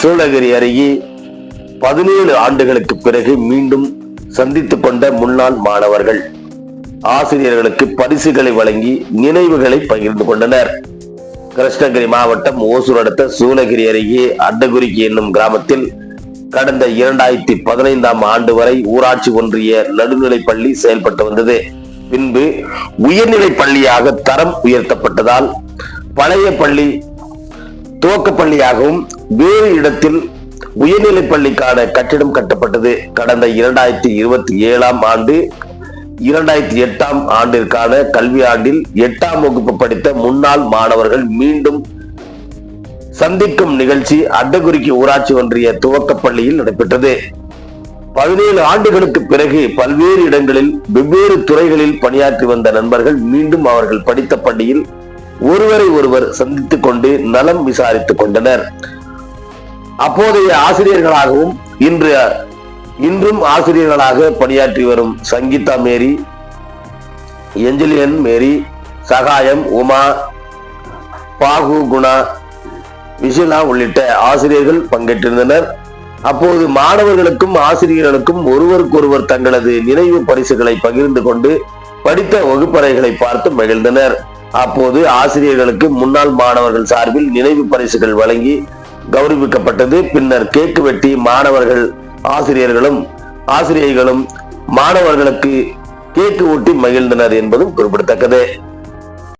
சூளகிரி அருகே பதினேழு ஆண்டுகளுக்கு பிறகு மீண்டும் சந்தித்துக் கொண்ட முன்னாள் மாணவர்கள். ஆசிரியர்களுக்கு பரிசுகளை வழங்கி நினைவுகளை பகிர்ந்து கொண்டனர். கிருஷ்ணகிரி மாவட்டம் ஓசூர் அடுத்த சூளகிரி அருகே அண்டகுறிக்கி என்னும் கிராமத்தில் கடந்த இரண்டாயிரத்தி பதினைந்தாம் ஆண்டு வரை ஊராட்சி ஒன்றிய நடுநிலை பள்ளி செயல்பட்டு வந்தது. பின்பு உயர்நிலை பள்ளியாக தரம் உயர்த்தப்பட்டதால் பழைய பள்ளி துவக்க பள்ளியாகவும் வேறு இடத்தில் உயர்நிலைப் பள்ளிக்கான கட்டிடம் கட்டப்பட்டது. கடந்த இரண்டாயிரத்தி இருபத்தி ஏழாம் ஆண்டு இரண்டாயிரத்தி எட்டாம் ஆண்டிற்கான கல்வி ஆண்டில் எட்டாம் வகுப்பு படித்த முன்னாள் மாணவர்கள் மீண்டும் சந்திக்கும் நிகழ்ச்சி அட்டகுறிக்கி ஊராட்சி ஒன்றிய துவக்கப் பள்ளியில் நடைபெற்றது. பதினேழு ஆண்டுகளுக்கு பிறகு பல்வேறு இடங்களில் வெவ்வேறு துறைகளில் பணியாற்றி வந்த நண்பர்கள் மீண்டும் அவர்கள் படித்த பள்ளியில் ஒருவரை ஒருவர் சந்தித்துக் கொண்டு நலம் விசாரித்துக் கொண்டனர். அப்போதைய ஆசிரியர்களாகவும் இன்று இன்றும் ஆசிரியர்களாக பணியாற்றி வரும் சங்கீதா மேரி எஞ்சலியன் மேரி சகாயம் உமா பாகு குணா விசிலா உள்ளிட்ட ஆசிரியர்கள் பங்கேற்றிருந்தனர். அப்போது மாணவர்களுக்கும் ஆசிரியர்களுக்கும் ஒருவருக்கொருவர் தங்களது நினைவு பரிசுகளை பகிர்ந்து கொண்டு படித்த வகுப்பறைகளை பார்த்து மகிழ்ந்தனர். அப்போது ஆசிரியர்களுக்கு முன்னாள் மாணவர்கள் சார்பில் நினைவு பரிசுகள் வழங்கி கௌரவிக்கப்பட்டது. பின்னர் கேக்கு வெட்டி மாணவர்கள் ஆசிரியர்களும் ஆசிரியர்களும் மாணவர்களுக்கு கேக்கு ஊட்டி மகிழ்ந்தனர் என்பதும் குறிப்பிடத்தக்கது.